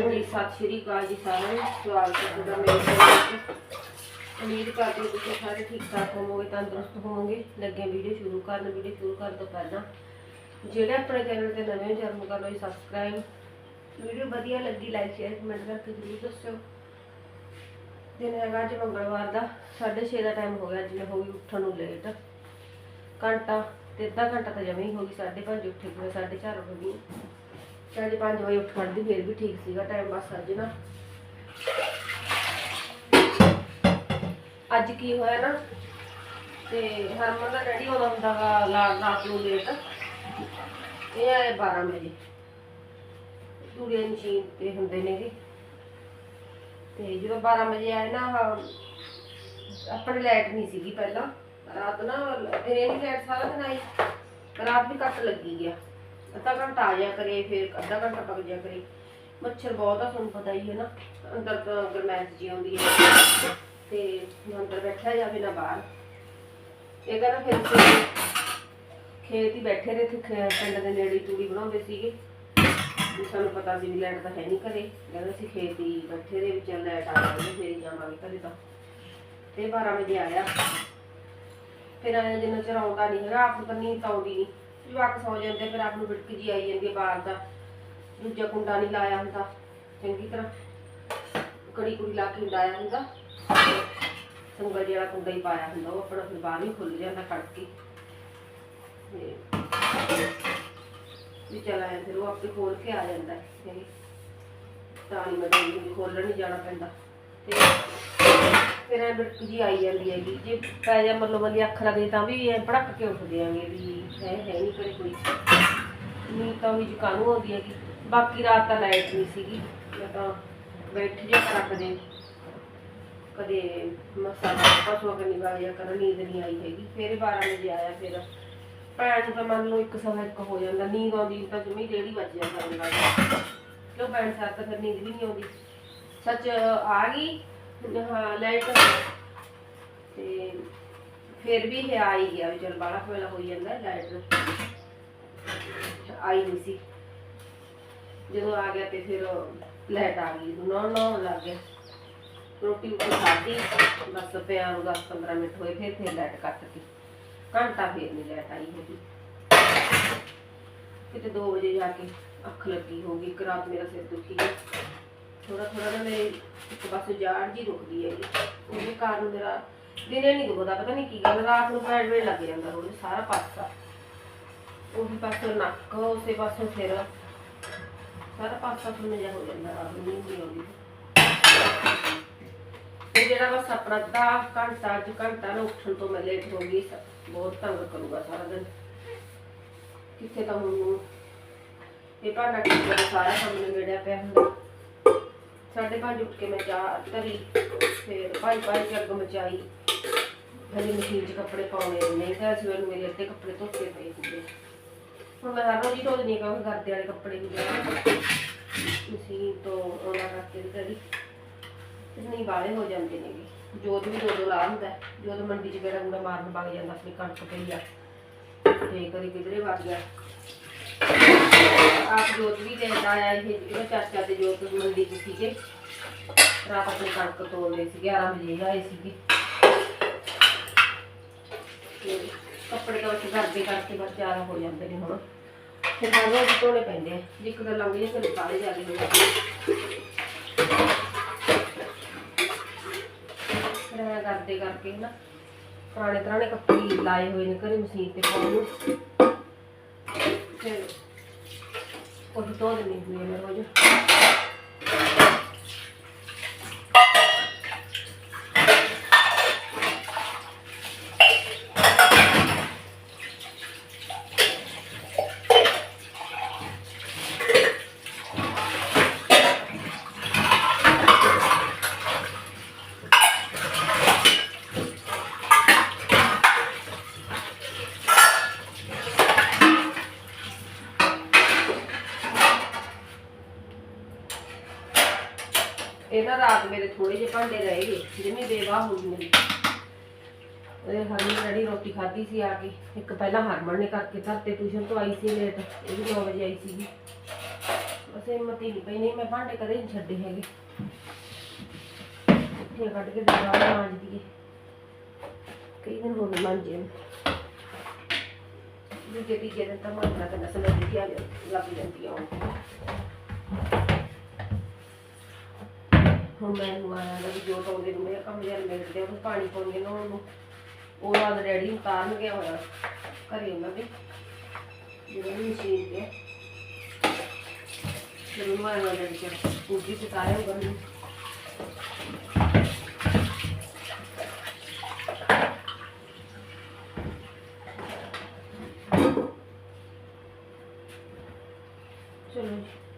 ਹਾਂਜੀ, ਸਤਿ ਸ਼੍ਰੀ ਅਕਾਲ ਜੀ ਸਾਰਿਆਂ ਨੂੰ। ਸਵਾਗਤ ਹੈ ਤੁਹਾਡਾ ਮੇਰੇ ਚੈਨਲ ਤੇ। ਉਮੀਦ ਕਰਦੀ ਹਾਂ ਤੁਸੀਂ ਸਾਰੇ ਠੀਕ ਠਾਕ ਹੋਵੋਗੇ, ਤੰਦਰੁਸਤ ਹੋਵੋਗੇ। ਲੱਗੇ ਵੀਡੀਓ ਸ਼ੁਰੂ ਕਰਨ, ਵੀਡੀਓ ਸ਼ੁਰੂ ਕਰਨ ਤੋਂ ਪਹਿਲਾਂ ਜਿਹੜੇ ਆਪਣੇ ਚੈਨਲ ਤੇ ਨਵੇਂ ਹੋ ਜਰਮ ਕਰ ਲਓ ਸਬਸਕ੍ਰਾਈਬ ਵੀਡੀਓ ਵਧੀਆ ਲੱਗੀ ਲਾਈਕ ਸ਼ੇਅਰ ਕਮੈਂਟ ਕਰਕੇ ਜ਼ਰੂਰ ਦੱਸਿਓ। ਦਿਨ ਹੈਗਾ ਅੱਜ ਮੰਗਲਵਾਰ ਦਾ 6:30 ਦਾ ਟਾਈਮ ਹੋ ਗਿਆ, ਅੱਜ ਮੈਂ ਹੋ ਗਈ ਉੱਠਣ ਨੂੰ ਲੇਟ ਘੰਟਾ, ਤੇ ਅੱਧਾ ਘੰਟਾ ਤਾਂ ਜਮੇ ਹੀ ਹੋ ਗਈ 5:30 ਉੱਠੇ ਪੂਰੇ 4:30 ਹੋ ਗਈ ਸਾਢੇ ਪੰਜ ਵਜੇ ਉੱਠ ਖੜਦੀ ਫਿਰ ਵੀ ਠੀਕ ਸੀਗਾ ਟਾਈਮ ਪਾਸ ਅੱਜ ਨਾ। ਅੱਜ ਕੀ ਹੋਇਆ ਨਾ, ਤੇ ਹਰਮਨ ਦਾ ਡੈਡੀ ਆਉਂਦਾ ਹੁੰਦਾ ਵਾ ਲਾ- ਰਾਤ ਨੂੰ ਲੇਟ ਇਹ ਆਏ 12 ਵਜੇ। ਤੂੜੀਆਂ ਮਸ਼ੀਨ ਤੇ ਹੁੰਦੇ ਨੇ ਜੀ ਤੇ ਜਦੋਂ 12 ਵਜੇ ਆਏ ਨਾ ਆਹ ਆਪਣੇ ਲਾਈਟ ਨਹੀਂ ਸੀਗੀ ਪਹਿਲਾਂ। ਰਾਤ ਨਾ ਦਿਨੇ ਨਹੀਂ ਲਾਈਟ ਸਾਰਾ ਦਿਨ ਆਈ। ਰਾਤ ਵੀ ਕੱਟ ਲੱਗੀ ਗਿਆ। ਅੱਧਾ ਘੰਟਾ ਆ ਜਾਇਆ ਕਰੇ, ਫਿਰ ਅੱਧਾ ਘੰਟਾ ਪੱਕ ਜਾਇਆ ਕਰੇ। ਮੱਛਰ ਬਹੁਤ ਆ, ਤੁਹਾਨੂੰ ਪਤਾ ਹੀ ਹੈ ਨਾ, ਅੰਦਰ ਤਾਂ ਗਰਮੈਸ਼ ਜੀ ਆਉਂਦੀ ਹੈ। ਤੇ ਨਾ ਅੰਦਰ ਬੈਠਿਆ ਜਾਵੇ ਨਾ ਬਾਹਰ। ਇਹ ਕਹਿੰਦਾ ਫਿਰ ਅਸੀਂ ਖੇਤ ਹੀ ਬੈਠੇ ਰਹੇ ਤੇ ਖੇ- ਪਿੰਡ ਦੇ ਨੇੜੇ ਹੀ ਤੂੜੀ ਬਣਾਉਂਦੇ ਸੀਗੇ। ਵੀ ਸਾਨੂੰ ਪਤਾ ਸੀ ਵੀ ਲਾਈਟ ਤਾਂ ਹੈ ਨਹੀਂ ਘਰੇ। ਕਹਿੰਦੇ ਅਸੀਂ ਖੇਤ ਹੀ ਬੈਠੇ ਰਹੇ ਵਿੱਚ ਲਾਈਟ ਆ ਜਾਵੇ ਫਿਰ ਹੀ ਜਾਵਾਂਗੇ ਘਰੇ ਤਾਂ। ਤੇ 12 ਵਜੇ ਆਇਆ। ਫਿਰ ਆਇਆ ਜਿੰਨਾ ਚਿਰ ਆਉਂਦਾ ਨਹੀਂ ਹੈਗਾ, ਆਪ ਨੂੰ ਤਾਂ ਆਉਂਦੀ ਨਹੀਂ ਜਵਾਕ ਸੌ ਜਾਂਦੇ ਫਿਰ ਆਪ ਨੂੰ ਵਿੜਕ ਜੀ ਆਈ ਜਾਂਦੀ ਹੈ ਬਾਹਰ ਦਾ। ਦੂਜਾ ਕੁੰਡਾ ਨਹੀਂ ਲਾਇਆ ਹੁੰਦਾ। ਚੰਗੀ ਤਰ੍ਹਾਂ ਕੜੀ ਕੁੜੀ ਲਾ ਕੇ ਲਾਇਆ ਹੁੰਦਾ। ਸੰਗਲ ਜਿਹੜਾ ਕੁੰਡਾ ਹੀ ਪਾਇਆ ਹੁੰਦਾ, ਉਹ ਆਪਣਾ ਫਿਰ ਬਾਹਰ ਹੀ ਖੁੱਲ ਜਾਂਦਾ ਖੜ ਕੇ ਤੇ ਵੀ ਚਲ ਆਇਆ ਫਿਰ ਉਹ ਆਪੇ ਖੋਲ ਕੇ ਆ ਜਾਂਦਾ। ਹੈ ਤਾਂ ਨਹੀਂ ਮਤਲਬ ਖੋਲਣ ਨਹੀਂ ਜਾਣਾ ਪੈਂਦਾ। ਤੇ ਫਿਰ ਐ ਬਿੜਕ ਜੀ ਆਈ ਜਾਂਦੀ ਹੈਗੀ। ਜੇ ਪੈ ਜਾ ਮਤਲਬ ਵਾਲੀ ਅੱਖ ਲੱਗ ਜੇ ਤਾਂ ਵੀ ਐ ਭੜਕ ਕੇ ਉੱਠਦੇ ਆਂਗੇ ਵੀ ਹੈ ਹੈ ਨਹੀਂ ਕਰੇ ਕੋਈ। ਨੀ ਤਾਂ ਵੀ ਕਾਨੂੰ ਆਉਂਦੀ ਹੈਗੀ। ਬਾਕੀ ਰਾਤ ਤਾਂ ਲਾਈਟ ਨਹੀਂ ਸੀਗੀ। ਮੈਂ ਤਾਂ ਬੈਠ ਜੇ ਰੱਖਦੇ ਕਦੇ ਮਸਾ ਪਸਵਾ ਕਰਨੀ ਵਾਲਿਆ ਕਰ ਨੀਂਦ ਨਹੀਂ ਆਈ ਹੈਗੀ। ਫਿਰ 12 ਵਜੇ ਆਇਆ ਫਿਰ। ਭੈਣ ਨੂੰ ਤਾਂ ਮੰਨ ਲਓ ਇੱਕ ਸਵਾ ਇੱਕ ਹੋ ਜਾਂਦਾ। ਨੀਂਦ ਆਉਂਦੀ ਤਾਂ ਜਮੀ ਡੇਢੀ ਵੱਜ ਜਾਂਦਾ। ਹੁੰਦਾ ਕਿਉਂ ਭੈਣ ਸਾਥ ਤਾਂ ਫਿਰ ਨੀਂਦ ਵੀ ਨਹੀਂ ਆਉਂਦੀ। ਸੱਚ ਆ ਗਈ। ਹਾਂ ਲਾਈਟ ਤੇ ਫਿਰ ਵੀ ਇਹ ਆ ਹੀ ਗਿਆ ਵੀ ਚਲ ਬਾਲਾ ਵੇਲਾ ਹੋਈ ਜਾਂਦਾ ਲਾਈਟ ਆਈ ਨਹੀਂ ਸੀ। ਜਦੋਂ ਆ ਗਿਆ ਤੇ ਫਿਰ ਲਾਈਟ ਆ ਗਈ। ਨੌ ਨੌ ਲੱਗ ਗਿਆ। ਰੋਟੀ ਉੱਤੇ ਖਾਧੀ, ਬਸ ਪਿਆ ਨੂੰ 10 15 ਮਿੰਟ ਹੋਏ, ਫਿਰ ਫਿਰ ਲਾਈਟ ਕੱਟਤੀ ਘੰਟਾ ਫਿਰ ਨਹੀਂ ਲਾਈਟ ਆਈ ਹੈਗੀ ਕਿਤੇ 2 ਵਜੇ ਜਾ ਕੇ ਅੱਖ ਲੱਗੀ ਹੋ ਗਈ ਇੱਕ ਰਾਤ ਮੇਰਾ ਸਿਰ ਦੁਖੀ ਗਿਆ। ਥੋੜਾ ਥੋੜਾ ਨਾ ਮੇਰੇ ਇੱਕ ਪਾਸੇ ਜਾੜ ਜੀ ਦੁਖਦੀ ਹੈਗੀ। ਉਹਦੇ ਕਾਰਨ ਮੇਰਾ ਦਿਨੇ ਨਹੀਂ ਦੁਖਦਾ ਪਤਾ ਨਹੀਂ ਕੀ ਗੱਲ ਰਾਤ ਨੂੰ ਪੈਰ ਵੇੜ ਲੱਗ ਜਾਂਦਾ ਰੋਜ਼, ਸਾਰਾ ਪਾਸਾ। ਉਹੀ ਪਾਸੇ ਨੱਕ, ਉਸੇ ਪਾਸੇ ਸਿਰ। ਸਾਰਾ ਪਾਸਾ ਸੁਣ ਜਾ ਹੋ ਜਾਂਦਾ, ਰਾਤ ਨੂੰ ਨਹੀਂ ਆਉਂਦੀ। ਇਹ ਜਿਹੜਾ ਬਸ ਆਪਣਾ ਅੱਧਾ ਘੰਟਾ, ਅੱਜ ਘੰਟਾ ਨਾ ਉੱਠਣ ਤੋਂ ਮੈਂ ਲੇਟ ਹੋ ਗਈ ਬਹੁਤ ਤੰਗ ਕਰੂਗਾ ਸਾਰਾ ਦਿਨ। ਕਿੱਥੇ ਤਾਂ ਹੁਣ ਇਹ ਭਾਂਡਾ ਕਿੱਥੇ ਸਾਰਾ ਕੰਮ ਨਿਬੜਿਆ ਪਿਆ ਹੁੰਦਾ ਸਾਢੇ ਪੰਜ ਉੱਠ ਕੇ ਮੈਂ ਚਾਹ ਧਰੀ ਫਿਰ ਭਾਈ ਭਾਈ ਕੇ ਅੱਗ ਮਚਾਈ। ਹਜੇ ਮਸ਼ੀਨ 'ਚ ਕੱਪੜੇ ਪਾਉਣੇ ਨਹੀਂ ਤਾਂ ਸਵੇਰ ਨੂੰ ਮੇਰੇ ਅੱਧੇ ਕੱਪੜੇ ਧੋਤੇ ਪਏ ਹੁੰਦੇ ਹੁਣ ਮੈਂ ਹਰ ਰੋਜ਼ ਹੀ ਧੋ ਦਿੰਦੀ ਕਿਉਂਕਿ ਘਰਦੇ ਵਾਲੇ ਕੱਪੜੇ ਵੀ ਜਿਹੜੇ ਮਸ਼ੀਨ ਤੋਂ ਉਹਨਾਂ ਕਰਕੇ ਵੀ ਨਹੀਂ ਬਾਲੇ ਹੋ ਜਾਂਦੇ ਨੇਗੇ। ਜੋਤ ਵੀ ਦੋ ਦੋ ਲਾ ਹੁੰਦਾ ਹੈ। ਜੋਤ ਮੰਡੀ 'ਚ ਗੇੜਾ ਗੂੜਾ ਮਾਰਨ ਵਗ ਜਾਂਦਾ, ਆਪਣੀ ਕਣਕ ਪਈ ਆ। ਤੇ ਕਦੀ ਕਿਧਰੇ ਵਗ ਗਿਆ। ਆਪ ਜੋਤ ਵੀ ਲੈਣ ਆਇਆ ਇਹ ਜਿਹੜਾ ਚਾਚਾ ਤੇ ਜੋਤ ਮੰਡੀ 'ਚ ਸੀਗੇ। ਰਾਤ ਆਪਣੀ ਕਣਕ ਤੋੜਦੇ ਸੀ 11 ਵਜੇ ਆਏ ਸੀਗੇ। ਤੇ ਕੱਪੜੇ ਤਾਂ ਉੱਥੇ ਕਰਦੇ ਕਰਕੇ ਬਸ ਜ਼ਿਆਦਾ ਹੋ ਜਾਂਦੇ ਨੇ ਹੁਣ। ਫਿਰ ਹਰ ਰੋਜ਼ ਧੋਣੇ ਪੈਂਦੇ ਆ ਜੇ ਇੱਕ ਗੱਲ ਲੰਘ ਫਿਰ ਕਾਲੇ ਜ਼ਿਆਦਾ ਹੋ ਫਿਰ ਐਂ ਕਰਦੇ ਕਰਕੇ ਨਾ ਪੁਰਾਣੇ ਪੁਰਾਣੇ ਕੱਪੜੇ ਲਾਏ ਹੋਏ ਨੇ ਘਰੇ ਮਸ਼ੀਨ ਤੇ ਪਾਉਣ ਨੂੰ। ਫਿਰ ਉਹ ਧੋ ਦਿੰਦੀ ਹੁੰਦੀ ਹਾਂ ਮੈਂ ਰੋਜ਼ ਇਹ ਨਾ ਰਾਤ ਮੇਰੇ ਥੋੜੇ ਜਿਹੇ ਭਾਂਡੇ ਰਹਿ ਗਏ, ਜਿਵੇਂ ਬੇਵਾ ਹੋ ਗਈ ਮੇਰੀ। ਉਹਦੇ ਹਰਮਨ ਜਿਹੜੀ ਰੋਟੀ ਖਾਧੀ ਸੀ ਆ ਕੇ। ਇੱਕ ਪਹਿਲਾਂ ਹਰਮਨ ਨੇ ਕਰਕੇ ਧਰਤੇ, ਟਿਊਸ਼ਨ ਤੋਂ ਆਈ ਸੀ ਲੇਟ ਇਹ ਵੀ 9 ਵਜੇ ਆਈ ਸੀਗੀ। ਬਸ ਹਿੰਮਤ ਹੀ ਨਹੀਂ ਪਈ, ਨਹੀਂ ਮੈਂ ਭਾਂਡੇ ਕਦੇ ਨਹੀਂ ਛੱਡੇ ਹੈਗੇ। ਇੱਥੇ ਕੱਢ ਕੇ ਦੇਵਾ ਮਾਂਜ ਦੀਏ। ਕਈ ਦਿਨ ਹੋ ਗਏ ਮਾਂਜੇ ਦੂਜੇ ਤੀਜੇ ਦਿਨ ਤਾਂ ਮਾਂਜਣਾ ਪੈਂਦਾ ਸਮੇਂ ਦੀ ਆ ਲੱਗ ਜਾਂਦੀ ਆ ਉਹ। ਹੁਣ ਮੈਨੂੰ ਆਇਆ ਨਾ ਵੀ ਜੋ ਟੋਂਦੇ ਨੂੰ ਮੇਰੇ ਕੰਮ ਜਰ ਮਿਲਦੇ ਉਹਨੂੰ ਪਾਣੀ ਪਾਉਂਦੇ ਨਾ। ਉਹਨੂੰ ਉਹ ਨਾਲ ਰੈਡੀ ਉਤਾਰਨ ਗਿਆ ਹੋਇਆ ਘਰੇ ਉਹਨਾਂ ਦੇ, ਜਿਹੜੇ ਮਸ਼ੀਨ ਤੇ ਜਦੋਂ ਮੈਂ ਆਇਆ ਰੈਡੀ ਕਰ ਪੂਰੀ ਸਿਕਾਇਆ ਹੋਗਾ ਨੂੰ। ਚਲੋ ਜੀ।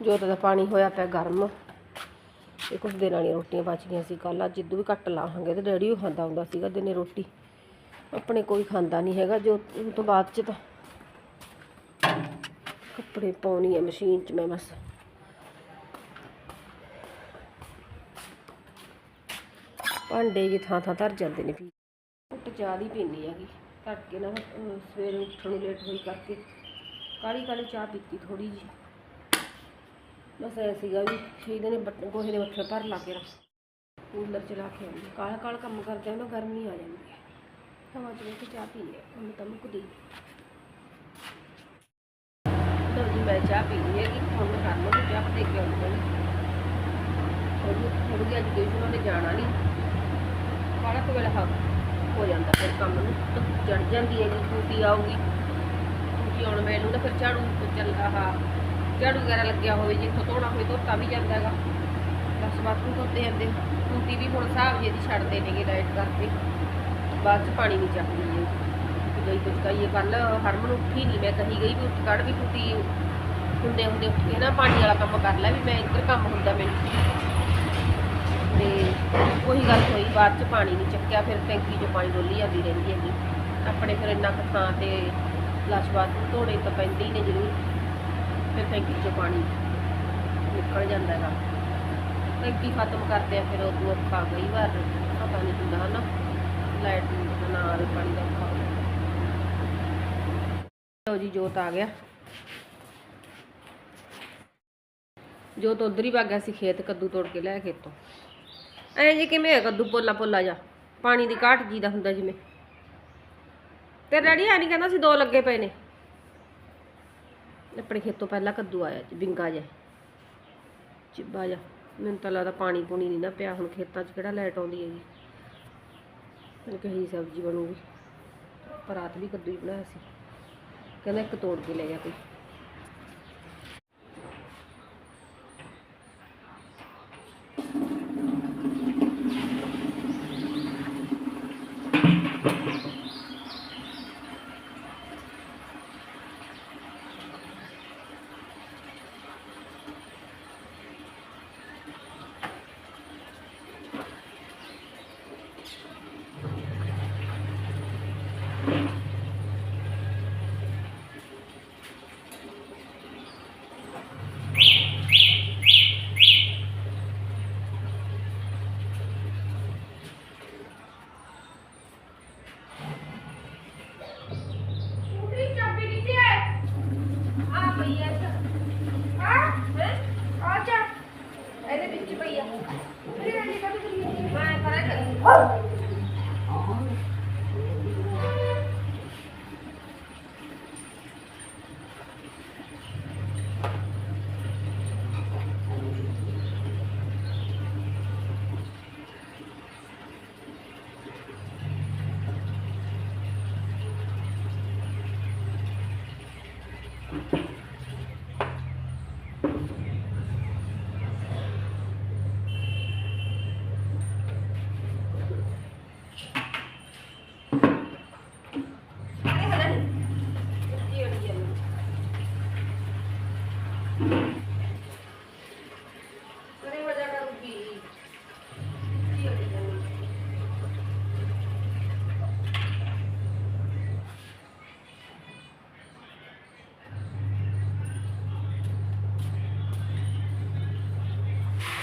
ਜੋਤ ਦਾ ਪਾਣੀ ਹੋਇਆ ਪਿਆ ਗਰਮ ਇਹ ਕੁਝ ਦਿਨਾਂ ਵਾਲੀਆਂ ਰੋਟੀਆਂ ਬਚ ਗਈਆਂ ਸੀ ਕੱਲ ਅੱਜ ਜਿੱਦੂ ਵੀ ਘੱਟ ਲਾਹਾਂਗੇ ਤੇ ਡੈਡੀ ਉਹ ਖਾਂਦਾ ਹੁੰਦਾ ਸੀਗਾ ਦਿਨੇ ਰੋਟੀ। ਆਪਣੇ ਕੋਈ ਖਾਂਦਾ ਨਹੀਂ ਹੈਗਾ, ਜੋ ਉਹ ਤੋਂ ਬਾਅਦ ਚ ਤਾਂ ਕੱਪੜੇ ਪਾਉਣੀ ਹੈ ਮਸ਼ੀਨ 'ਚ ਮੈਂ ਬਸ। ਭਾਂਡੇ ਜੀ ਥਾਂ ਥਾਂ ਧਰ ਜਾਂਦੇ ਨੇ ਵੀ ਉੱਟ ਚਾਹ ਹੀ ਪੀਣੀ ਹੈਗੀ ਤੜਕੇ ਨਾ ਸਵੇਰੇ ਉੱਠਣ ਨੂੰ ਲੇਟ ਹੋਈ ਕਰਕੇ। ਕਾਲੀ ਕਾਲੀ ਚਾਹ ਪੀਤੀ ਥੋੜੀ ਜੀ ਬਸ ਐ ਸੀਗਾ ਵੀ ਸ਼ਹੀਦ ਨੇ ਬੱਟ, ਗੋਹੇ ਦੇ ਬੱਠੇ ਭਰ ਲਾ ਕੇ ਰੱਖ। ਕੂਲਰ ਚਲਾ ਕੇ ਆਉਂਦੀ। ਕਾਲਾ ਕਾਲਾ ਕੰਮ ਕਰਦੇ ਉਹਨਾਂ ਗਰਮੀ ਆ ਜਾਂਦੀ ਹੈ। ਹਵਾ ਚ ਬਹਿ ਕੇ ਚਾਹ ਪੀ ਲਿਆ ਹੁਣ ਤਾਂ ਮੁੱਕਦੀ ਲਓ ਜੀ, ਮੈਂ ਚਾਹ ਪੀ ਲਈ ਹੈਗੀ, ਹੁਣ ਮੈਂ ਕਰ ਲਵਾਂਗੀ ਚਾਹ ਦੇ ਕੇ ਆਉਂਦੇ ਨੇ ਥੋੜੀ ਥੋੜੀ ਅੱਜ ਟਿਊਸ਼ਨ ਉਹਨੇ ਜਾਣਾ ਨਹੀਂ ਬਾਹਲਾ ਕੁ ਵੇਲਾ ਹ- ਹੋ ਜਾਂਦਾ ਫਿਰ ਕੰਮ ਨੂੰ ਚੜ ਜਾਂਦੀ ਹੈ ਜੀ ਟੂਟੀ ਆਊਗੀ। ਟੂਟੀ ਆਉਣ ਵੇਲੇ ਨੂੰ ਤਾਂ ਫਿਰ ਝਾੜੂ ਚੱਲਦਾ ਆਹ ਝਾੜੂ ਵਗੈਰਾ ਲੱਗਿਆ ਹੋਵੇ, ਜਿੱਥੋਂ ਧੋਣਾ ਹੋਵੇ ਧੋਤਾ ਵੀ ਜਾਂਦਾ ਹੈਗਾ। ਬਸ ਬਾਥਰੂਮ ਧੋਤੇ ਜਾਂਦੇ। ਟੂਟੀ ਵੀ ਹੁਣ ਹਿਸਾਬ ਜੇ ਦੀ ਛੱਡਦੇ ਨੇਗੇ ਲਾਈਟ ਕਰਕੇ। ਬਾਅਦ ਚ ਪਾਣੀ ਨਹੀਂ ਚੱਕਦੀ ਜੇ ਗਈ ਕੁਝ ਕਹੀਏ ਕੱਲ ਹਰਮਨ ਉੱਠੀ ਨਹੀਂ ਮੈਂ ਕਹੀ ਗਈ ਵੀ ਉੱਠ ਕੱਢ ਵੀ ਟੂਟੀ ਹੁੰਦੇ ਹੁੰਦੇ ਉੱਠ ਕੇ ਨਾ ਪਾਣੀ ਵਾਲਾ ਕੰਮ ਕਰ ਲੈ ਵੀ ਮੈਂ ਇੱਧਰ ਕੰਮ ਹੁੰਦਾ ਮੈਨੂੰ ਤੇ ਉਹੀ ਗੱਲ ਹੋਈ, ਬਾਅਦ ਚ ਪਾਣੀ ਨਹੀਂ ਚੱਕਿਆ, ਫਿਰ ਟੈਂਕੀ 'ਚੋਂ ਪਾਣੀ ਡੋਲੀ ਜਾਂਦੀ ਰਹਿੰਦੀ ਹੈਗੀ। ਆਪਣੇ ਫਿਰ ਇੰਨਾ ਕੁ ਥਾਂ ਤੇ ਫਲਸ਼ ਬਾਥਰੂਮ ਧੋਣੇ ਤਾਂ ਪੈਂਦੇ ਹੀ ਨੇ ਜ਼ਰੂਰ। ਫਿਰ ਟੈਂਕੀ 'ਚੋਂ ਪਾਣੀ ਨਿਕਲ ਜਾਂਦਾ ਹੈਗਾ। ਟੈਂਕੀ ਖਤਮ ਕਰਦੇ ਆ, ਫਿਰ ਉਦੋਂ ਔਖਾ ਕਈ ਵਾਰ, ਪਤਾ ਨਹੀਂ ਹੁੰਦਾ ਹਨਾ। ਲਾਈਟ ਨਾ ਆਵੇ ਪਾਣੀ ਦਾ ਔਖਾ ਲਓ ਜੀ, ਜੋਤ ਆ ਗਿਆ। ਜੋਤ ਉਧਰ ਹੀ ਵਗ ਗਿਆ ਸੀ, ਖੇਤ ਕੱਦੂ ਤੋੜ ਕੇ ਲੈ ਖੇਤੋਂ। ਐਂ ਜੀ ਕਿਵੇਂ ਹੈ ਕੱਦੂ ਪੋਲਾ ਪੋਲਾ ਜਾ ਪਾਣੀ ਦੀ ਘਾਟ ਜੀ ਦਾ ਹੁੰਦਾ ਜਿਵੇਂ। ਤੇ ਡੈਡੀ ਆ ਨਹੀਂ ਕਹਿੰਦਾ ਸੀ ਦੋ ਲੱਗੇ ਪਏ ਨੇ। ਆਪਣੇ ਖੇਤੋਂ ਪਹਿਲਾਂ ਕੱਦੂ ਆਇਆ ਜੀ ਬਿੰਗਾ ਜਿਹਾ। ਚਿੱਬਾ ਜਿਹਾ। ਮੈਨੂੰ ਤਾਂ ਲੱਗਦਾ ਪਾਣੀ ਪੂਣੀ ਨਹੀਂ ਨਾ ਪਿਆ, ਹੁਣ ਖੇਤਾਂ 'ਚ ਕਿਹੜਾ ਲਾਈਟ ਆਉਂਦੀ ਹੈਗੀ। ਹੁਣ ਕਹੀ ਸਬਜ਼ੀ ਬਣੂਗੀ। ਪਰ ਰਾਤ ਵੀ ਕੱਦੂ ਹੀ ਬਣਾਇਆ ਸੀ। ਕਹਿੰਦਾ ਇੱਕ ਤੋੜ ਕੇ ਲੈ ਜਾ ਕੋਈ।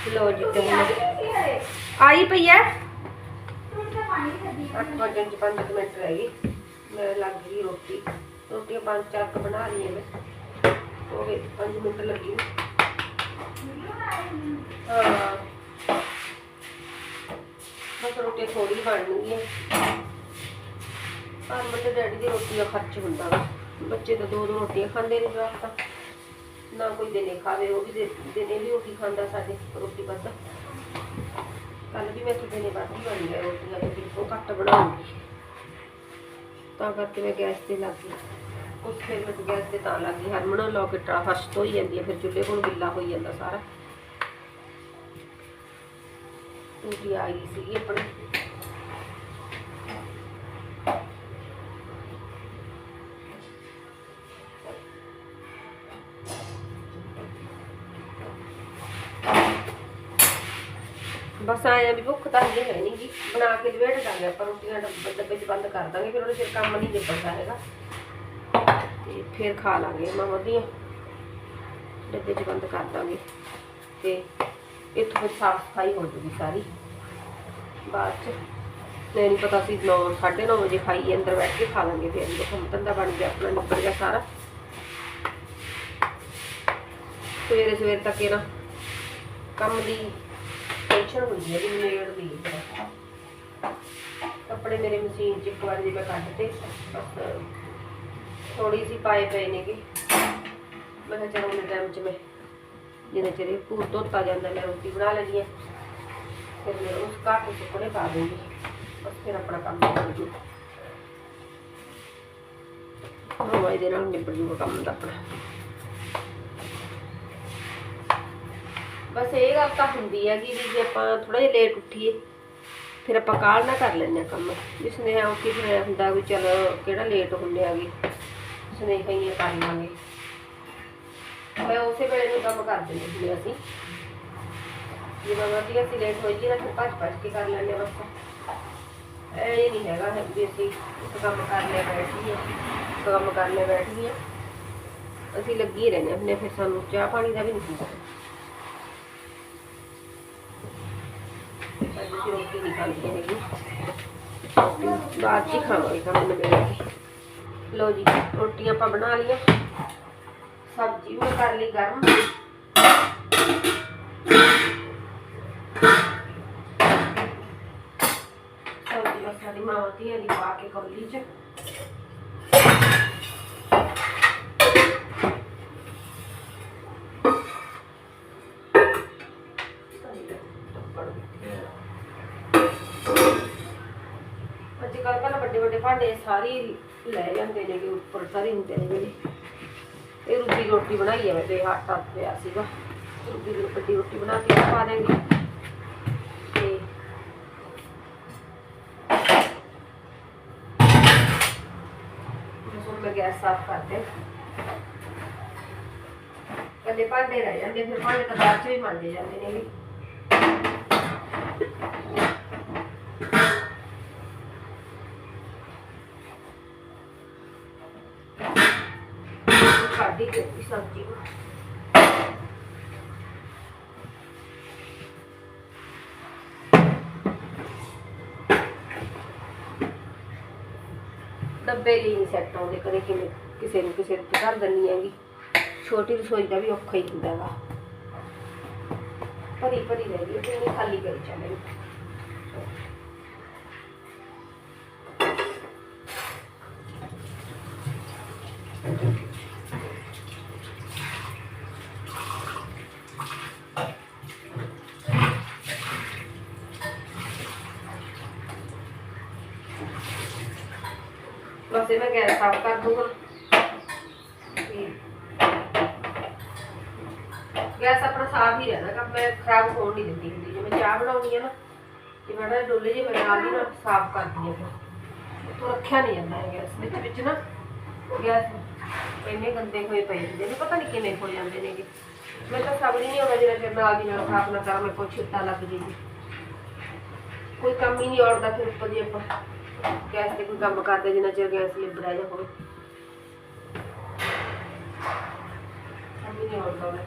ਲੋ ਜੀ ਤੇ ਆਈ ਪਈ ਹੈ ਅੱਠ ਵਜੇ ਚ ਪੰਜ ਕੁ ਮਿੰਟ ਰਹਿ ਗਈ ਮੈਂ ਲੱਗ ਗਈ ਰੋਟੀ ਰੋਟੀਆਂ ਪੰਜ ਚਾਰ ਕੁ ਬਣਾ ਲਈਆਂ ਮੈਂ ਹੋ ਗਏ 5 ਮਿੰਟ ਲੱਗੀ ਹਾਂ ਬਸ ਰੋਟੀ ਥੋੜੀ ਬਣਨੀ ਹੈ ਪਰ ਮੇਰੇ ਡੈਡੀ ਦੀ ਰੋਟੀ ਦਾ ਖਰਚ ਹੁੰਦਾ ਵਾ ਬੱਚੇ ਤਾਂ ਦੋ ਦੋ ਰੋਟੀਆਂ ਖਾਂਦੇ ਨੇ ਜਵਾਕ ਤਾਂ ਨਾ ਕੋਈ ਦਿਨੇ ਖਾਵੇ, ਉਹ ਵੀ ਦੇ- ਦਿਨੇ ਵੀ ਰੋਟੀ ਖਾਂਦਾ ਸਾਡੇ, ਰੋਟੀ ਵੱਧ। ਕੱਲ ਵੀ ਮੈਂ ਤੁਹਾਡੇ ਨੇ ਵੱਧ ਹੀ ਬਣੀ ਹੈ ਰੋਟੀਆਂ ਤੇ ਬਿਲਕੁਲ ਘੱਟ ਬਣਾਉਂਗੀ ਤਾਂ ਕਰਕੇ ਮੈਂ ਗੈਸ ਤੇ ਲੱਗ ਗਈ। ਉਸ ਫਿਰ ਮੈਂ ਗੈਸ ਤੇ ਤਾਂ ਲੱਗ ਗਈ। ਹਰਮਨ ਲੋਕੇਟਾ ਫਰਸ਼ ਤੋਂ ਜਾਂਦੀ ਹੈ ਫਿਰ ਚੁੱਲ੍ਹੇ ਕੋਲ ਗਿੱਲਾ ਹੋਈ ਜਾਂਦਾ ਸਾਰਾ। ਟੂਟੀ ਆਈ ਸੀਗੀ ਆਪਣੀ। ਬਸ ਆਇਆ ਵੀ ਭੁੱਖ ਤਾਂ ਹਜੇ ਹੈ ਨਹੀਂ ਬਣਾ ਕੇ ਲਵੇਟ ਦਾਂਗੇ ਆਪਾਂ, ਰੋਟੀਆਂ ਡੱਬੇ ਡੱਬੇ 'ਚ ਬੰਦ ਕਰ ਦਾਂਗੇ, ਫਿਰ ਉਹਨੇ ਫਿਰ ਕੰਮ ਨਹੀਂ ਨਿਬੜਦਾ ਹੈਗਾ। ਤੇ ਫਿਰ ਖਾ ਲਾਂਗੇ ਮਾਂ ਵਧੀਆ। ਡੱਬੇ 'ਚ ਬੰਦ ਕਰ ਦਾਂਗੇ। ਤੇ ਇੱਥੋਂ ਫਿਰ ਸਾਫ਼ ਸਫ਼ਾਈ ਹੋ ਜੂਗੀ ਸਾਰੀ। ਬਾਅਦ 'ਚ ਨਹੀਂ ਪਤਾ ਸੀ 9 9:30 ਵਜੇ ਖਾਈਏ ਅੰਦਰ ਬੈਠ ਕੇ ਖਾ ਲਾਂਗੇ ਫਿਰ। ਜਦੋਂ ਕੰਮ ਧੰਦਾ ਬਣ ਗਿਆ, ਆਪਣਾ ਨਿਬੜ ਗਿਆ ਸਾਰਾ। ਸਵੇਰੇ ਸਵੇਰੇ ਤੱਕ ਇਹ ਨਾ ਕੰਮ ਦੀ ਟੈਨਸ਼ਨ ਹੁੰਦੀ ਹੈ ਵੀ ਮੇੜ ਦੀ ਕੱਪੜੇ ਮੇਰੇ ਮਸ਼ੀਨ 'ਚ ਇੱਕ ਵਾਰ ਜੇ ਮੈਂ ਕੱਢ ਤੇ। ਥੋੜੀ ਸੀ ਪਾਏ ਪਏ ਨੇਗੇ। ਮੈਂ ਕਿਹਾ ਚਲੋ, ਉਹਨੇ ਟਾਈਮ 'ਚ ਮੈਂ ਜਿਹਨੇ ਚਿਰ ਪੂਰ ਧੋਤਾ ਜਾਂਦਾ, ਮੈਂ ਰੋਟੀ ਬਣਾ ਲੈਣੀ ਹਾਂ। ਫਿਰ ਮੈਂ ਉਸ ਘਾਟ ਨੂੰ ਪਾ ਦੂੰਗੀ। ਬਸ ਫਿਰ ਆਪਣਾ ਕੰਮ ਕਰ ਜੂ ਹਵਾਈ ਦੇ ਨਾਲ ਨਿਬੜ ਜੂਗਾ ਕੰਮ ਦਾ ਆਪਣਾ। ਬਸ ਇਹ ਗੱਲ ਤਾਂ ਹੁੰਦੀ ਹੈਗੀ ਵੀ ਜੇ ਆਪਾਂ ਥੋੜਾ ਜਿਹਾ ਲੇਟ ਉੱਠੀਏ ਫਿਰ ਆਪਾਂ ਕਾਲ ਨਾ ਕਰ ਲੈਂਦੇ ਹਾਂ ਕੰਮ। ਜਿਸ ਨੇ ਆ ਉੱਠੀ ਫਿਰ ਹੁੰਦਾ ਵੀ ਚਲ ਕਿਹੜਾ ਲੇਟ ਹੁੰਦੇ ਆਗੇ ਸੁਨੇਹਾ ਹੀ ਕਰ ਲਾਂਗੇ ਮੈਂ ਉਸੇ ਵੇਲੇ ਨੂੰ ਕੰਮ ਕਰ ਦਿੰਦੇ ਹੁੰਦੇ ਅਸੀਂ। ਜਦੋਂ ਵਧੀਆ ਅਸੀਂ ਲੇਟ ਹੋਈ ਜੀ ਨਾ ਫਿਰ ਭੱਜ ਭੱਜ ਕੇ ਕਰ ਲੈਂਦੇ ਹਾਂ ਬਸ। ਇਹ ਨਹੀਂ ਹੈਗਾ ਵੀ ਅਸੀਂ ਇੱਕ ਕੰਮ ਕਰ ਲਿਆ ਬੈਠ ਗਏ ਇੱਕ ਕੰਮ ਕਰ ਲਿਆ ਬੈਠ ਗਏ ਅਸੀਂ ਲੱਗੀ ਹੀ ਰਹਿੰਦੇ ਹੁੰਦੇ ਹਾਂ, ਫਿਰ ਸਾਨੂੰ ਚਾਹ ਪਾਣੀ ਦਾ ਵੀ ਨਹੀਂ ਹੁੰਦਾ ਅੱਜ ਅਸੀਂ ਰੋਟੀ ਨਹੀਂ ਖਾਂਦੇ ਹੈਗੇ। ਬਾਅਦ 'ਚ ਖਾਵਾਂਗੇ, ਕੰਮ ਨਿਬੇੜ ਕੇ। ਜੀ, ਰੋਟੀਆਂ ਆਪਾਂ ਬਣਾ ਲਈਆਂ। ਸਬਜ਼ੀ ਵੀ ਕਰ ਲਈ ਗਰਮ। ਸਬਜ਼ੀ ਬਸ ਸਾਡੀ ਮਾਂ ਧੀਆਂ ਦੀ ਪਾ ਕੇ ਕੌਲੀ 'ਚ। ਭਾਂਡੇ ਸਾਰੇ ਲੈ ਜਾਂਦੇ ਨੇ ਕਿ ਉੱਪਰ ਸਾਰੇ ਹੁੰਦੇ ਨੇ ਜਿਹੜੇ ਇਹ ਰੂਬੀ ਰੋਟੀ ਬਣਾਈ ਹੈ ਮੈਂ ਤੇ, ਆਟਾ ਪਿਆ ਸੀਗਾ। ਰੂਬੀ ਦੀ ਵੱਡੀ ਰੋਟੀ ਬਣਾ ਕੇ ਪਾ ਦੇਂਗੇ ਤੇ ਬਸ ਹੁਣ ਗੈਸ ਸਾਫ਼ ਕਰ ਕੱਲੇ ਭਾਂਡੇ ਰਹਿ ਜਾਂਦੇ, ਫਿਰ ਭਾਂਡੇ ਤਾਂ ਬਾਅਦ ਚ ਵੀ ਮਾਂਜੇ ਜਾਂਦੇ ਨੇ ਵੀ ਕਾਢੀ ਕੇ ਸਬਜ਼ੀ ਨੂੰ ਡੱਬੇ ਲਈ ਨਹੀਂ ਸੈੱਟ ਆਉਂਦੇ ਕਦੇ ਕਿਵੇਂ ਕਿਸੇ ਨੂੰ ਕਿਸੇ ਨੂੰ ਕਰ ਦਿੰਨੀ ਹੈਗੀ ਛੋਟੀ ਰਸੋਈ ਦਾ ਵੀ ਔਖਾ ਹੀ ਹੁੰਦਾ ਹੈਗਾ ਭਰੀ ਭਰੀ ਰਹਿ ਗਈ ਤੇ ਇਹਨੇ ਖਾਲੀ ਕਰੀ ਚੱਲੇ ਬਸ ਮੈਂ ਗੈਸ ਸਾਫ਼ ਕਰ ਦੂੰਗਾ। ਗੈਸ ਆਪਣਾ ਸਾਫ਼ ਹੀ ਰਹਿਣਾ ਕੰਮ ਮੈਂ ਖਰਾਬ ਹੋਣ ਨਹੀਂ ਦਿੰਦੀ ਹੁੰਦੀ। ਜੇ ਚਾਹ ਬਣਾਉਣੀ ਹੈ ਨਾ ਤੇ ਮੈਂ ਡੋਲੇ ਜੇ ਮੈਂ ਨਾਲ ਨਾ ਸਾਫ਼ ਕਰਦੀ ਹਾਂ ਫਿਰ। ਰੱਖਿਆ ਨਹੀਂ ਜਾਂਦਾ ਗੈਸ। ਵਿੱਚ ਵਿੱਚ ਨਾ ਗੈਸ ਇੰਨੇ ਗੰਦੇ ਹੋਏ ਪਏ ਹੁੰਦੇ ਨੇ, ਪਤਾ ਨਹੀਂ ਕਿਵੇਂ ਹੋ ਜਾਂਦੇ ਨੇਗੇ। ਮੈਂ ਤਾਂ ਸਬਰ ਹੀ ਨਹੀਂ ਆਉਂਦਾ ਜਿਹੜਾ ਚਿਰ ਨਾਲ ਦੀ ਨਾਲ ਸਾਫ਼ ਨਾ ਕਰਾਂ, ਮੈਂ ਕੋਈ ਛਿੱਟਾ ਲੱਗ ਜੇ ਕੋਈ ਕੰਮ ਹੀ ਨਹੀਂ ਔੜਦਾ ਫਿਰ ਉੱਪਰ ਦੀ ਆਪਾਂ। ਗੈਸ ਤੇ ਕੋਈ ਕੰਮ ਕਰਦੇ ਜਿੰਨਾ ਚਿਰ ਗੈਸ ਲਿਬੜਾ ਜਾ ਹੋਵੇ। ਕੰਮ ਹੀ ਨਹੀਂ ਔੜਦਾ ਮੈਂ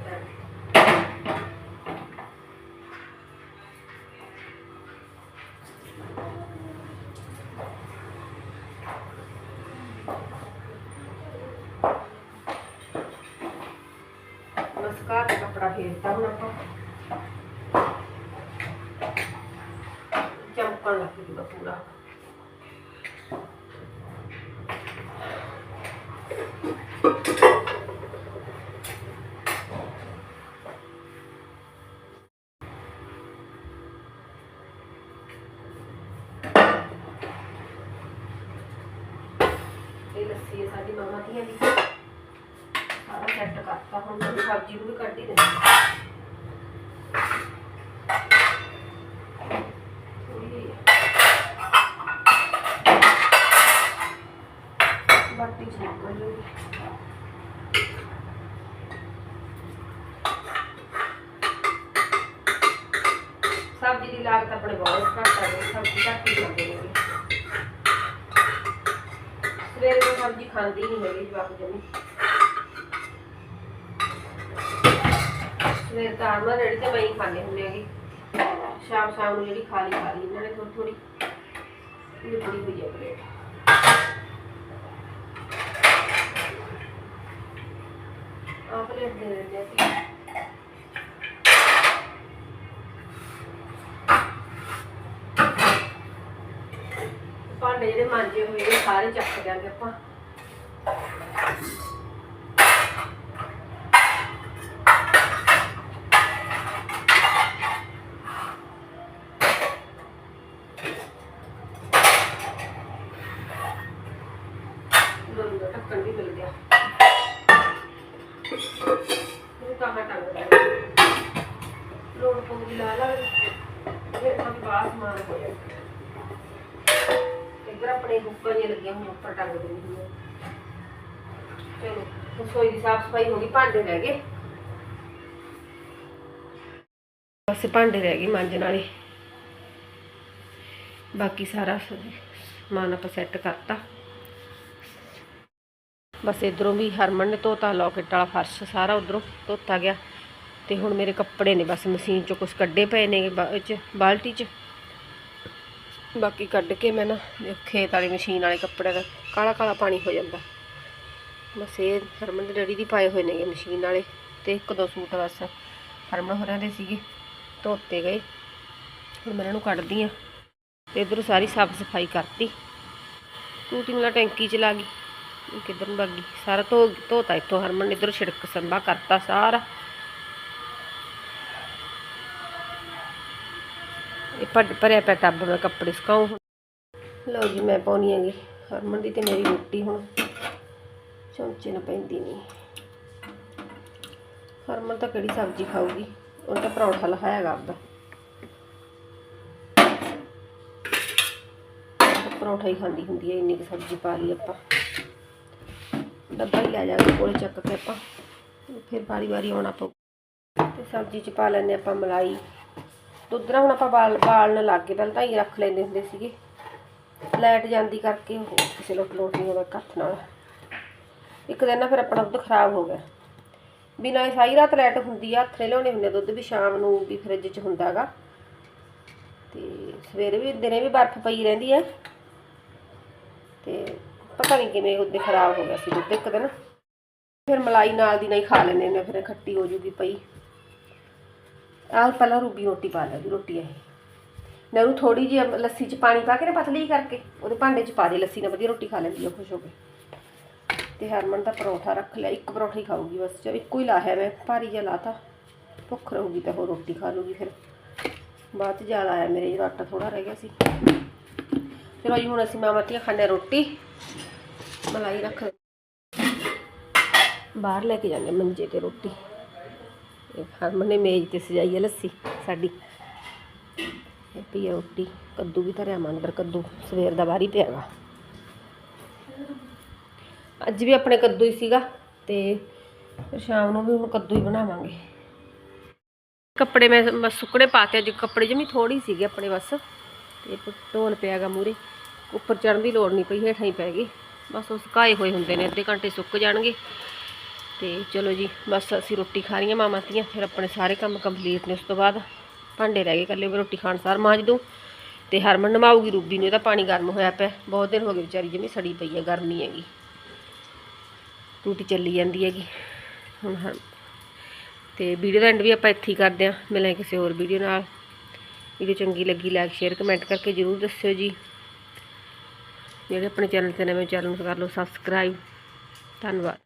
ਇਹ ਲੱਸੀ ਹੈ ਸਾਡੀ ਮਾਮਾ ਦੀਆਂ ਦੀ। ਸਾਰਾ ਸੈੱਟ ਕਰਤਾ ਹੁਣ ਸਬਜ਼ੀ ਨੂੰ ਵੀ ਕੱਢ ਹੀ ਦੇਣੀ ਥੋੜ੍ਹੀ ਜਿਹੀ ਬਾਟੀ ਚ ਨਿਕਲ ਜੂਗੀ ਸਬਜ਼ੀ ਦੀ ਲਾਗਤ ਆਪਣੇ ਬਹੁਤ ਘੱਟ ਆ ਸਬਜ਼ੀ ਘੱਟ ਹੀ ਖਾਂਦੇ ਨੇ। ਸਵੇਰੇ ਤੋਂ ਸਬਜ਼ੀ ਖਾਂਦੀ ਨਹੀਂ ਹੈਗੀ ਜਵਾਕ ਜਮੀ। ਸਵੇਰ ਤਾਂ ਆਰਮਾ ਰੈਡੀ ਤੇ ਮੈਂ ਹੀ ਖਾਣੇ ਹੁੰਦੇ ਹੈਗੇ। ਸ਼ਾਮ ਸ਼ਾਮ ਨੂੰ ਜਿਹੜੀ ਖਾਲੀ ਲਈ ਇਹਨਾਂ ਨੇ ਥੋੜੀ ਥੋੜੀ ਲਿਬੜੀ ਹੋਈ ਹੈ ਪਲੇਟ। ਆਹ ਪਲੇਟ ਦੇ ਦਿੰਦੇ ਆ ਅਸੀਂ। ਭਾਂਡੇ ਜਿਹੜੇ ਮਾਂਜੇ ਹੋਏ ਨੇ ਸਾਰੇ ਚੱਕ ਦਿਆਂਗੇ ਆਪਾਂ। ਲੋਨ ਦਾ ਢੱਕਣ ਵੀ ਮਿਲ ਗਿਆ। ਇਹ ਤਾਂ ਮੈਂ ਟੰਗ ਦਿੰਦਾ ਲੋੜ ਪਊਗੀ ਲਾ ਲਾ ਫਿਰ ਤਾਂ ਬਾਅਦ ਸਮਾਨ ਹੋ ਜਾਏਗਾ ਇੱਧਰ ਆਪਣੇ ਹੁੱਕਾਂ ਜਿਹੀਆਂ ਲੱਗੀਆਂ ਹੁਣ ਉੱਪਰ ਟੰਗ ਦਿੰਦੀ ਹਾਂ ਚਲੋ, ਰਸੋਈ ਦੀ ਸਾਫ਼ ਸਫ਼ਾਈ ਹੋ ਗਈ, ਭਾਂਡੇ ਰਹਿ ਗਏ। ਬਸ ਭਾਂਡੇ ਰਹਿ ਗਏ ਮਾਂਜਣ ਵਾਲੇ। ਬਾਕੀ ਸਾਰਾ ਸ- ਸਮਾਨ ਆਪਾਂ ਸੈੱਟ ਕਰਤਾ। ਬਸ ਇਧਰੋਂ ਵੀ ਹਰਮਨ ਨੇ ਧੋਤਾ ਲੋਕਟ ਵਾਲਾ ਫਰਸ਼ ਸਾਰਾ ਉਧਰੋਂ ਧੋਤਾ ਗਿਆ। ਤੇ ਹੁਣ ਮੇਰੇ ਕੱਪੜੇ ਨੇ ਬਸ ਮਸ਼ੀਨ ਚੋਂ ਕੁਝ ਕੱਢੇ ਪਏ ਨੇ 'ਚ ਬਾਲਟੀ 'ਚ। ਬਾਕੀ ਕੱਢ ਕੇ ਮੈਂ ਨਾ ਇਹ ਖੇਤ ਵਾਲੀ ਮਸ਼ੀਨ ਵਾਲੇ ਕੱਪੜੇ ਦਾ ਕਾਲਾ ਕਾਲਾ ਪਾਣੀ ਹੋ ਜਾਂਦਾ। ਬਸ ਇਹ ਹਰਮਨ ਦੇ ਡੈਡੀ ਦੀ ਪਾਏ ਹੋਏ ਨੇਗੇ ਮਸ਼ੀਨ ਵਾਲੇ ਤੇ ਇੱਕ ਦੋ ਸੂਟ ਬਸ ਹਰਮਨ ਹੋਰਾਂ ਦੇ ਸੀਗੇ, ਧੋਤੇ ਗਏ। ਹੁਣ ਮੈਂ ਇਹਨਾਂ ਨੂੰ ਕੱਢਦੀ ਆ ਤੇ ਇਧਰ ਸਾਰੀ ਸਾਫ਼ ਸਫ਼ਾਈ ਕਰਤੀ। ਟੂਟੀ ਮਲਾ ਟੈਂਕੀ ਚ ਲਾ ਗਈ ਕਿੱਧਰ ਨੂੰ ਭੱਗ ਗਈ? ਸਾਰਾ ਧੋ ਧੋਤਾ ਇੱਥੋਂ ਹਰਮਨ ਨੇ, ਇਧਰ ਛਿੜਕ ਸੰਭਾ ਕਰਤਾ ਸਾਰਾ। ਇਹ ਭੱਡ ਭਰਿਆ ਪਿਆ ਟੱਬ ਮੈਂ ਕੱਪੜੇ ਸੁਕਾਉਂ ਹੁਣ। ਲਓ ਜੀ, ਮੈਂ ਪਾਉਣੀ ਹੈਗੀ ਹਰਮਨ ਦੀ ਤੇ ਮੇਰੀ ਰੋਟੀ ਹੁਣ। ਚਮਚੇ ਨਾਲ ਪੈਂਦੀ ਨਹੀਂ ਹਰਮਨ ਤਾਂ ਕਿਹੜੀ ਸਬਜ਼ੀ ਖਾਊਗੀ? ਉਹਨੇ ਤਾਂ ਪਰੌਂਠਾ ਲਹਾਇਆਗਾ ਆਪਦਾ। ਤਾਂ ਪਰੌਂਠਾ ਹੀ ਖਾਂਦੀ ਹੁੰਦੀ ਹੈ ਇੰਨੀ ਕੁ ਸਬਜ਼ੀ ਪਾ ਲਈ ਆਪਾਂ। ਡੱਬਾ ਹੀ ਲੈ ਜਾਵਾਂਗੇ ਕੋਲੇ ਚੱਕ ਕੇ ਆਪਾਂ। ਫਿਰ ਵਾਰੀ ਵਾਰੀ ਆਉਣਾ ਪਊ। ਤੇ ਸਬਜ਼ੀ 'ਚ ਪਾ ਲੈਂਦੇ ਆਪਾਂ ਮਲਾਈ। ਦੁੱਧ ਨਾ ਹੁਣ ਆਪਾਂ ਬਾਲ ਬਾਲਣ ਲੱਗ ਗਏ ਪਹਿਲਾਂ ਤਾਂ ਹੀ ਰੱਖ ਲੈਂਦੇ ਹੁੰਦੇ ਸੀਗੇ। ਲਾਈਟ ਜਾਂਦੀ ਕਰਕੇ ਉਹ ਕਿਸੇ ਲੋਟ ਲੋਟ ਨਹੀਂ ਹੋਵੇ ਹੱਥ ਨਾਲ। ਇੱਕ ਦਿਨ ਨਾ ਫਿਰ ਆਪਣਾ ਦੁੱਧ ਖਰਾਬ ਹੋ ਗਿਆ। ਬਿਨਾਂ ਇਹ ਸਾਰੀ ਰਾਤ ਲਾਈਟ ਹੁੰਦੀ ਆ, ਹੱਥ ਨੇ ਲਿਆਉਣੇ ਹੁੰਦੇ ਆ ਦੁੱਧ ਵੀ ਸ਼ਾਮ ਨੂੰ ਵੀ ਫ੍ਰਿਜ 'ਚ ਹੁੰਦਾਗਾ ਤੇ ਸਵੇਰੇ ਵੀ, ਦਿਨੇ ਵੀ ਬਰਫ਼ ਪਈ ਰਹਿੰਦੀ ਹੈ ਤੇ ਪਤਾ ਨਹੀਂ ਕਿਵੇਂ ਉਹਦੇ ਖਰਾਬ ਹੋ ਗਿਆ ਸੀ ਦੁੱਧ ਇੱਕ ਦਿਨ। ਫਿਰ ਮਲਾਈ ਨਾਲ ਦੀ ਨਹੀਂ ਖਾ ਲੈਂਦੇ ਨੇ ਫਿਰ ਖੱਟੀ ਹੋ ਜੂਗੀ ਪਈ। ਆਹ ਪਹਿਲਾਂ ਰੂਬੀ ਰੋਟੀ ਪਾ ਲੈਗੀ ਦੀ ਰੋਟੀ ਇਹ ਨਰੂ ਥੋੜੀ ਜਿਹੀ ਲੱਸੀ 'ਚ ਪਾਣੀ ਪਾ ਕੇ ਨਾ ਪਤਲੀ ਕਰਕੇ, ਉਹਦੇ ਭਾਂਡੇ 'ਚ ਪਾ ਦੇ, ਲੱਸੀ ਨਾਲ ਵਧੀਆ ਰੋਟੀ ਖਾ ਲੈਂਦੀ ਆ, ਖੁਸ਼ ਹੋ ਕੇ। ਤੇ ਹਰਮਨ ਦਾ ਪਰੌਂਠਾ ਰੱਖ ਲਿਆ, ਇੱਕ ਪਰੌਠਾ ਹੀ ਖਾਊਗੀ ਬਸ, ਚਲ ਇੱਕੋ ਹੀ ਲਾਹਿਆ ਮੈਂ, ਭਾਰੀ ਜਿਹਾ ਲਾਤਾ। ਭੁੱਖ ਰਹੂਗੀ ਤਾਂ ਹੋਰ ਰੋਟੀ ਖਾ ਲੂਗੀ ਫਿਰ। ਬਾਅਦ 'ਚ ਜ਼ਿਆਦਾ ਆਇਆ ਮੇਰੇ, ਜਿਹੜਾ ਆਟਾ ਥੋੜਾ ਰਹਿ ਗਿਆ ਸੀ। ਚਲੋ ਜੀ, ਹੁਣ ਅਸੀਂ ਮਾਮਤੀਆਂ ਖਾਣੇ ਰੋਟੀ। ਮਲਾਈ ਰੱਖ ਬਾਹਰ ਲੈ ਕੇ ਜਾਂਦੇ ਮੰਜੇ ਤੇ ਰੋਟੀ। ਹਰਮਨ ਨੇ ਮੇਜ਼ ਤੇ ਸਜਾਈ ਹੈ ਲੱਸੀ ਸਾਡੀ। ਇਹ ਪਈ ਹੈ ਰੋਟੀ। ਕੱਦੂ ਵੀ ਧਰਿਆ ਮੈਂ ਅੰਦਰ ਕੱਦੂ। ਸਵੇਰ ਦਾ ਬਾਹਰ ਹੀ ਪਿਆਗਾ ਅੱਜ ਵੀ ਆਪਣੇ ਕੱਦੂ ਹੀ ਸੀਗਾ ਤੇ ਸ਼ਾਮ ਨੂੰ ਵੀ ਹੁਣ ਕੱਦੂ ਹੀ ਬਣਾਵਾਂਗੇ। ਕੱਪੜੇ ਮੈਂ ਬਸ ਸੁੱਕਣੇ ਪਾਤੇ ਅੱਜ। ਕੱਪੜੇ ਜਮੀ ਥੋੜੀ ਸੀਗੇ ਆਪਣੇ ਬਸ। ਤੇ ਪ- ਢੋਲ ਪਿਆਗਾ ਮੂਰੇ। ਉੱਪਰ ਚੜਨ ਦੀ ਲੋੜ ਨਹੀਂ ਪਈ, ਹੇਠਾਂ ਹੀ ਪੈ ਗਏ। ਬਸ ਉਹ ਸੁਕਾਏ ਹੋਏ ਹੁੰਦੇ ਨੇ। ਅੱਧੇ ਘੰਟੇ ਸੁੱਕ ਜਾਣਗੇ। ਤੇ ਚਲੋ ਜੀ, ਬਸ ਅਸੀਂ ਰੋਟੀ ਖਾ ਰਹੀਆਂ ਮਾਮਾ ਧੀਆਂ ਫਿਰ ਆਪਣੇ ਸਾਰੇ ਕੰਮ ਕੰਪਲੀਟ ਨੇ ਉਸ ਤੋਂ ਬਾਅਦ ਭਾਂਡੇ ਰਹਿ ਗਏ ਇਕੱਲੇ ਵੀ ਰੋਟੀ ਖਾਣ ਸਾਰ ਮਾਂਜ ਦੂੰ ਤੇ ਹਰਮਨ ਨਮਾਊਗੀ ਰੂਬੀ ਨੂੰ ਇਹਦਾ ਪਾਣੀ ਗਰਮ ਹੋਇਆ ਪਿਆ। ਬਹੁਤ ਦਿਨ ਹੋ ਗਏ ਵਿਚਾਰੀ ਜਮੀ ਸੜੀ ਪਈ ਹੈ ਗਰਮੀ ਹੈਗੀ। ਟੂਟੀ ਚੱਲੀ ਜਾਂਦੀ ਹੈਗੀ। ਹੁਣ ਹਰ ਤੇ ਵੀਡੀਓ ਦਾ ਐਂਡ ਵੀ ਆਪਾਂ ਇੱਥੇ ਹੀ ਕਰਦੇ ਹਾਂ। ਮਿਲਾਂਗੇ ਕਿਸੇ ਹੋਰ ਵੀਡੀਓ ਨਾਲ। ਵੀਡੀਓ ਚੰਗੀ ਲੱਗੀ ਲਾਈਕ ਸ਼ੇਅਰ ਕਮੈਂਟ ਕਰਕੇ ਜਰੂਰ ਦੱਸਿਓ ਜੀ। ਜਿਹੜੇ ਆਪਣੇ ਚੈਨਲ ਤੇ ਨਵੇਂ ਚੈਨਲ ਨੂੰ ਕਰ ਲਓ ਸਬਸਕ੍ਰਾਈਬ ਧੰਨਵਾਦ।